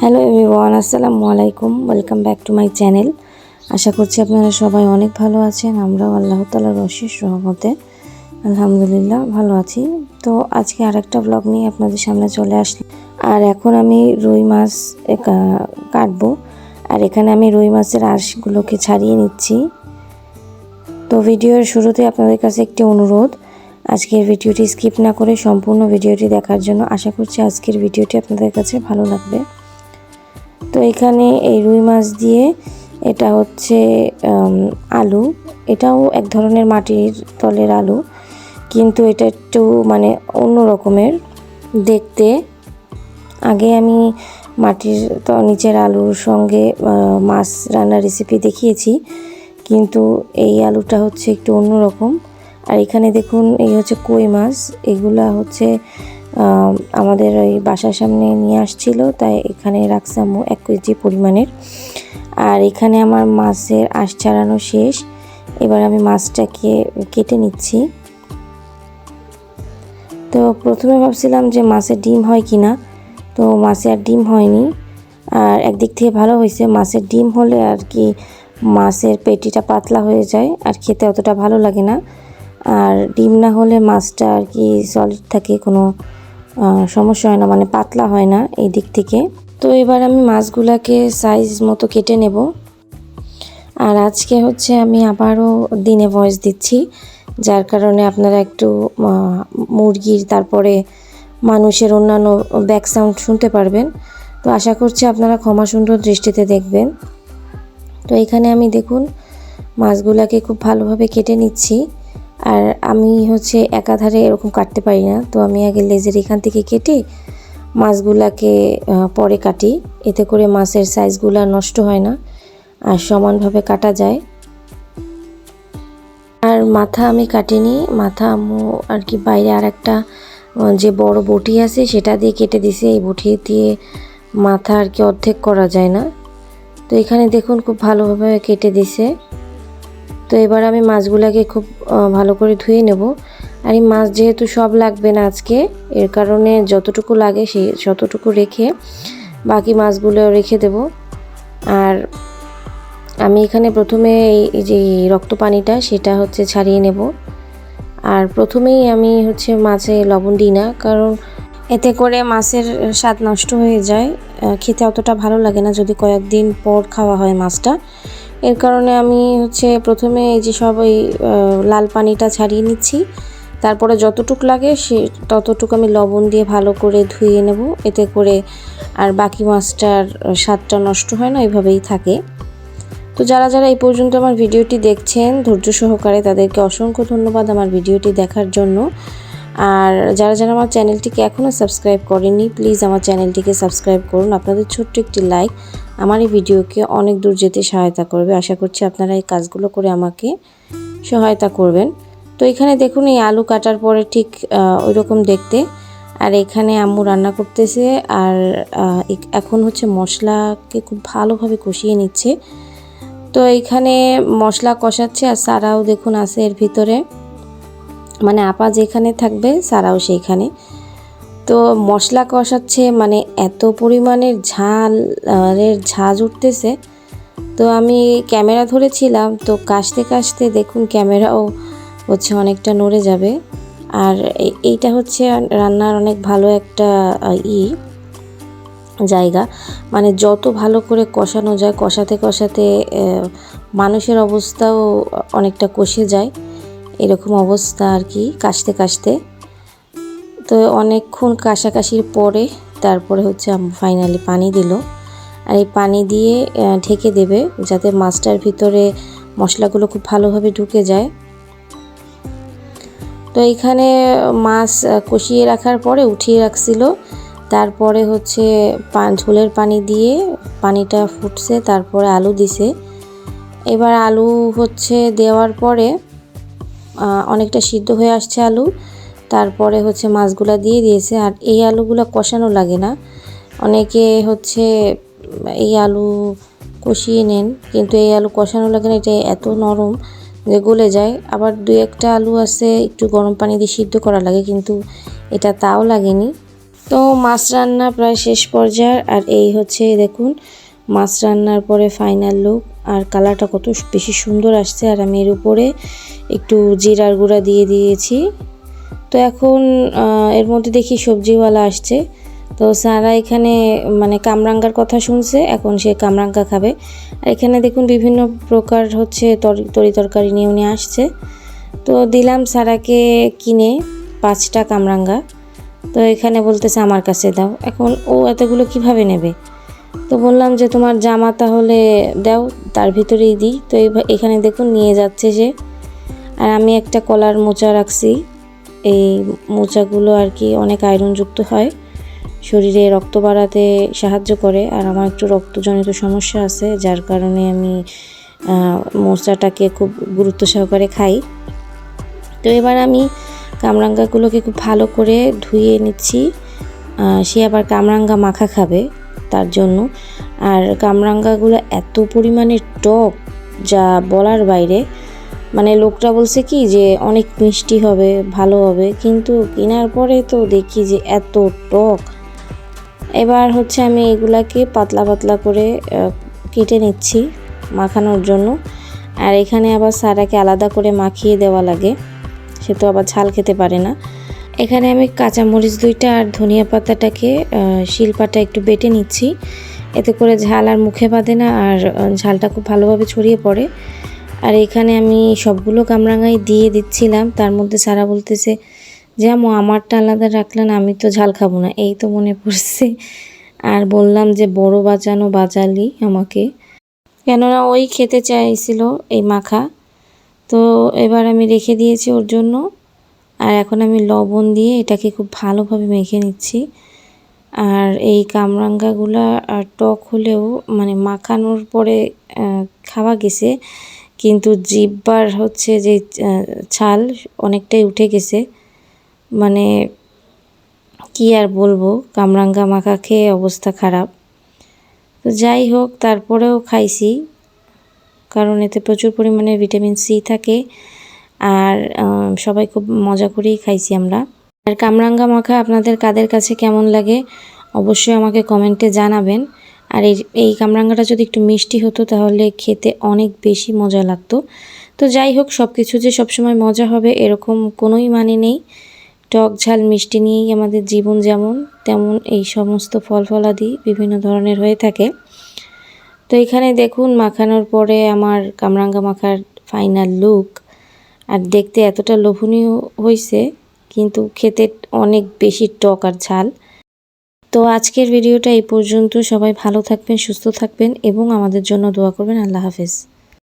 Hello everyone আসসালামু আলাইকুম welcome back to my channel আশা করছি আপনারা সবাই অনেক ভালো আছেন, আমরাও আল্লাহ তালার অশেষ রহমতে আলহামদুলিল্লাহ ভালো আছি। তো আজকে আর একটা ব্লগ নিয়ে আপনাদের সামনে চলে আসলি আর এখন আমি রুই মাছ কাটবো। আর এখানে আমি রুই মাছের আঁশগুলোকে ছাড়িয়ে নিচ্ছি। তো ভিডিওর শুরুতে আপনাদের কাছে একটি অনুরোধ, আজকের ভিডিওটি স্কিপ না করে সম্পূর্ণ ভিডিওটি দেখার জন্য আশা করছি আজকের ভিডিওটি আপনাদের কাছে ভালো লাগবে। তো এখানে এই রুই মাছ দিয়ে এটা হচ্ছে আলু। এটাও এক ধরনের মাটির তলের আলু, কিন্তু এটা একটু মানে অন্য রকমের। দেখতে, আগে আমি মাটির নিচের আলুর সঙ্গে মাছ রান্নার রেসিপি দেখিয়েছি, কিন্তু এই আলুটা হচ্ছে একটু অন্যরকম আর এখানে দেখুন, এই হচ্ছে কই মাছ, এগুলা হচ্ছে আমাদের ওই বাসার সামনে নিয়ে আসছিল, তাই এখানে রাখসাম এক কেজি পরিমাণের। আর এখানে আমার মাছের আঁশ ছাড়ানো শেষ। এবার আমি মাছটাকে কেটে নিচ্ছি। তো প্রথমে ভাবছিলাম যে মাছের ডিম হয় কি না তো মাছে আর ডিম হয়নি। আর একদিক থেকে ভালো হয়েছে, মাছের ডিম হলে আর কি মাছের পেটিটা পাতলা হয়ে যায়, আর খেতে অতটা ভালো লাগে না। আর ডিম না হলে মাছটা আর কি সলিড থাকে কোনো সমস্যা হয় না মানে পাতলা হয় না এই দিক থেকে। তো এবার আমি মাছগুলাকে সাইজ মতো কেটে নেব। আর আজকে হচ্ছে আমি আবারও দিনে ভয়েস দিচ্ছি, যার কারণে আপনারা একটু মুরগির তারপরে মানুষের অন্যান্য ব্যাক সাউন্ড শুনতে পারবেন। তো আশা করছি আপনারা ক্ষমা সুন্দর দৃষ্টিতে দেখবেন। তো এখানে আমি দেখুন, মাছগুলাকে খুব ভালোভাবে কেটে নিচ্ছি। আর আমি হচ্ছে একাধারে এরকম কাটতে পারি না। তো আমি আগে লেজের এখান থেকে কেটে মাছগুলাকে পরে কাটি। এতে করে মাছের সাইজগুলা নষ্ট হয় না আর সমানভাবে কাটা যায়। আর মাথা আমি কাটিনি। মাথা আম্মু আর কি বাইরে আর একটা যে বড় বটি আছে সেটা দিয়ে কেটে দিছে। এই বটি দিয়ে মাথা আর কি অর্ধেক করা যায় না। তো এখানে দেখুন খুব ভালোভাবে কেটে দিছে। তো এবার আমি মাছগুলাকে খুব ভালো করে ধুয়ে নেব। আর এই মাছ যেহেতু সব লাগবে না আজকে, এর কারণে যতটুকু লাগে সেই ততটুকু রেখে বাকি মাছগুলো রেখে দেব। আর আমি এখানে প্রথমে এই- যে রক্ত পানিটা, সেটা হচ্ছে ছাড়িয়ে নেব। আর প্রথমেই আমি হচ্ছে মাছে লবণ দিই না, কারণ এতে করে মাছের স্বাদ নষ্ট হয়ে যায়। খেতে অতটা ভালো লাগে না যদি কয়েকদিন পর খাওয়া হয় মাছটা। এর কারণে আমি হচ্ছে প্রথমে এই যে সব ওই লাল পানিটা ছাড়িয়ে নিচ্ছি। তারপরে যতটুক লাগে সে, ততটুকু আমি লবণ দিয়ে ভালো করে ধুয়ে নেব। এতে করে আর বাকি মাছটার স্বাদটা নষ্ট হয় না এইভাবেই থাকে। তো যারা যারা এই পর্যন্ত আমার ভিডিওটি দেখছেন, ধৈর্য সহকারে তাদেরকে অসংখ্য ধন্যবাদ আমার ভিডিওটি দেখার জন্য। আর যারা যারা আমার চ্যানেলটিকে এখনও সাবস্ক্রাইব করেনি প্লিজ আমার চ্যানেলটিকে সাবস্ক্রাইব করুন। আপনাদের ছোট্ট একটি লাইক আমার এই ভিডিওকে অনেক দূর যেতে সহায়তা করবে। আশা করছি আপনারা এই কাজগুলো করে আমাকে সহায়তা করবেন। তো এখানে দেখুন এই আলু কাটার পরে ঠিক ওই রকম দেখতে। আর এখানে আম্মু রান্না করতেছে আর এখন হচ্ছে মশলাকে খুব ভালোভাবে কষিয়ে নিচ্ছে। তো এইখানে মশলা কষাচ্ছে আর সারাও দেখুন আছে এর ভিতরে। মানে আপা যেখানে থাকবে সারাও সেইখানে। তো মশলা কষাচ্ছে মানে এত পরিমাণের ঝাল আহ, এর ঝাঁজ উঠতেছে। তো আমি ক্যামেরা ধরেছিলাম তো কাশতে কাশতে দেখুন ক্যামেরাও হচ্ছে অনেকটা নড়ে যাবে। আর এই- এইটা হচ্ছে রান্নার অনেক ভালো একটা ই জায়গা। মানে যত ভালো করে কষানো যায় কষাতে কষাতে মানুষের অবস্থাও অনেকটা কষে যায়। এরকম অবস্থা আর কি, কাশতে কাশতে। তো অনেকক্ষণ কাশাকাশির পরে তারপরে হচ্ছে ফাইনালি পানি দিল। আর এই পানি দিয়ে ঢেকে দেবে যাতে মাছটার ভিতরে মশলাগুলো খুব ভালোভাবে ঢুকে যায়। তো এখানে মাছ কষিয়ে রাখার পরে উঠিয়ে রাখছিল। তারপরে হচ্ছে ঝোলের পানি দিয়ে পানিটা ফুটছে, তারপরে আলু দিছে। এবার আলু হচ্ছে দেওয়ার পরে অনেকটা সিদ্ধ হয়ে আসছে আলু। তারপরে হচ্ছে মাছগুলা দিয়ে দিয়েছে। আর এই আলুগুলো কষানো লাগে না। অনেকে হচ্ছে এই আলু কষিয়ে নেন, কিন্তু এই আলু কষানো লাগে না, এটা এত নরম যে গলে যায়। আবার দু একটা আলু আছে, একটু গরম পানি দিয়ে সিদ্ধ করা লাগে, কিন্তু এটা তাও লাগেনি। তো মাছ রান্না প্রায় শেষ পর্যায়ে। আর এই হচ্ছে, দেখুন মাছ রান্নার পরে ফাইনাল লুক আর কালারটা কত বেশি সুন্দর আসছে, আর আমি এর উপরে একটু জিরার গুঁড়া দিয়ে দিয়েছি। তো এখন এর মধ্যে দেখি সবজিওয়ালা আসছে। তো সারা এখানে মানে কামরাঙ্গার কথা শুনছে, এখন সে কামরাঙ্গা খাবে। আর এখানে দেখুন বিভিন্ন প্রকার হচ্ছে তরি তরি তরকারি নিয়ে উনি আসছে। তো দিলাম সারাকে কিনে পাঁচটা কামরাঙ্গা। তো এখানে বলতেছে, আমার কাছে দাও। এখন ও এতগুলো কীভাবে নেবে? তো বললাম যে তোমার জামা তাহলে দাও, তার ভিতরেই দিই। তো এখানে দেখুন নিয়ে যাচ্ছে সে। আর আমি একটা কলার মোচা রাখছি। এই মোচাগুলো আর কি অনেক আয়রনযুক্ত হয়। শরীরে রক্ত বাড়াতে সাহায্য করে। আর আমার একটু রক্তজনিত সমস্যা আছে, যার কারণে আমি মোচাটাকে খুব গুরুত্ব সহকারে খাই। তো এবার আমি কামরাঙ্গাগুলোকে খুব ভালো করে ধুয়ে নিচ্ছি। সে আবার কামরাঙ্গা মাখা খাবে। তার জন্য। আর কামরাঙ্গাগুলো এত পরিমাণে টক যা বলার বাইরে। মানে লোকটা বলছে কি যে অনেক মিষ্টি হবে, ভালো হবে, কিন্তু কেনার পরে তো দেখি যে এত টক। এবার হচ্ছে আমি এগুলাকে পাতলা পাতলা করে কেটে নিচ্ছি মাখানোর জন্য। আর এখানে আবার সারাকে আলাদা করে মাখিয়ে দেওয়া লাগে। সে তো আবার ঝাল খেতে পারে না। এখানে আমি কাঁচামরিচ দুইটা আর ধনিয়া পাতাটাকে শিলপাটা একটু বেটে নিচ্ছি। এতে করে ঝাল আর মুখে বাঁধে না আর ঝালটা খুব ভালোভাবে ছড়িয়ে পড়ে। আর এখানে আমি সবগুলো কামরাঙাই দিয়ে দিচ্ছিলাম। তার মধ্যে সারা বলতেছে, যে আমু আমারটা আলাদা রাখলেন, আমি তো ঝাল খাব না। এই তো মনে পড়ছে। আর বললাম যে, বড় বাঁচানো বাজালি আমাকে। কেননা ওই খেতে চাইছিল এই মাখা। তো এবার আমি রেখে দিয়েছি ওর জন্য। আর এখন আমি লবণ দিয়ে এটাকে খুব ভালোভাবে মেখে নিচ্ছি। আর এই কামরাঙ্গাগুলা টক হলেও মানে মাখানোর পরে খাওয়া গেছে। কিন্তু জিব্বার হচ্ছে যে ছাল অনেকটাই উঠে গেছে। মানে কি আর বলব, কামরাঙ্গা মাখা খেয়ে অবস্থা খারাপ। তো যাই হোক, তারপরেও খাইছি। কারণ এতে প্রচুর পরিমাণে ভিটামিন সি থাকে। আর সবাই খুব মজা করেই খাইছি আমরা। আর কামরাঙ্গা মাখা আপনাদের কাদের কাছে কেমন লাগে অবশ্যই আমাকে কমেন্টে জানাবেন। আর এই এই কামরাঙ্গাটা যদি একটু মিষ্টি হতো তাহলে খেতে অনেক বেশি মজা লাগতো। তো যাই হোক সব কিছু যে সবসময় মজা হবে এরকম কোনোই মানে নেই। টক ঝাল মিষ্টি নিয়েই আমাদের জীবন যেমন, তেমন এই সমস্ত ফল ফলাদি বিভিন্ন ধরনের হয়ে থাকে। তো এখানে দেখুন, মাখানোর পরে আমার কামরাঙ্গা মাখার ফাইনাল লুক আর দেখতে এতটা লোভনীয় হয়েছে কিন্তু খেতে অনেক বেশি টক আর ঝাল। তো আজকের ভিডিওটা এই পর্যন্ত। সবাই ভালো থাকবেন, সুস্থ থাকবেন এবং আমাদের জন্য দোয়া করবেন। আল্লাহ হাফেজ।